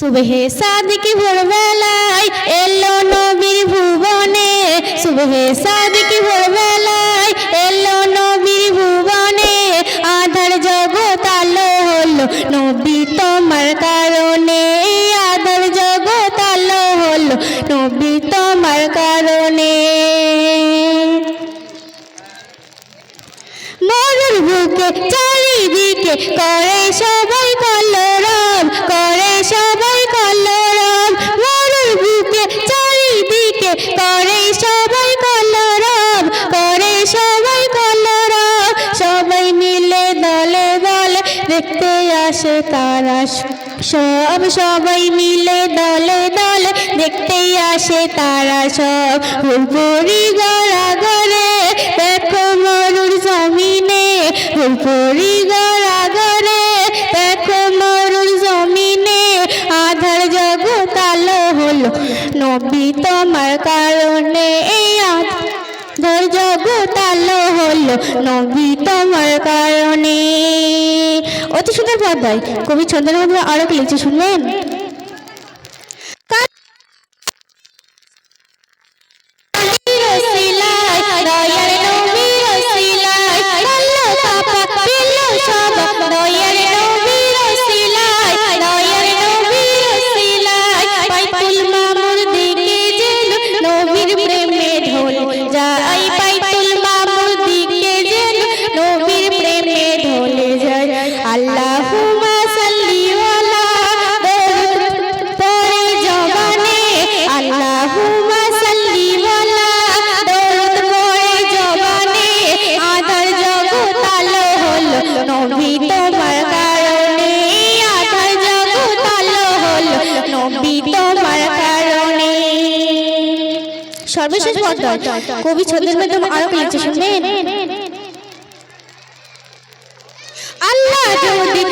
সুবহে সাদিক ভোরবেলায় এলো নবীর ভুবনে। সুবহে সাদিক ভোরবেলায় এলো নবীর ভুবনে। আধার জগৎ আলো হলো নবী তোমার কারণে। আধার জগৎ আলো হলো নবী তোমার কারণে। মরুর বুকে চারিদিকে করে সবাই সবাই কলরব মরুর বুকে চারিদিকে করে সবাই কলরব করে সবাই কলরব সবাই মিলে দলে দলে দেখতে আসে তারা। সব সবাই মিলে দলে দলে দেখতে আসে তারা। সব হুপরি নবী তোমার কারণে এই আধার হলো। নবী তোমার কারণে। অতি সুন্দর পদ্মায় কবি চন্দ্রবাবু আরও কি লিখছে শুনবেন যায় আল্লাহুম্মা সাল্লি সর্বশেষ পদ্ম কবি ছন্দের মাধ্যমে আরও কি লিখছে শুনবেন? 吓我一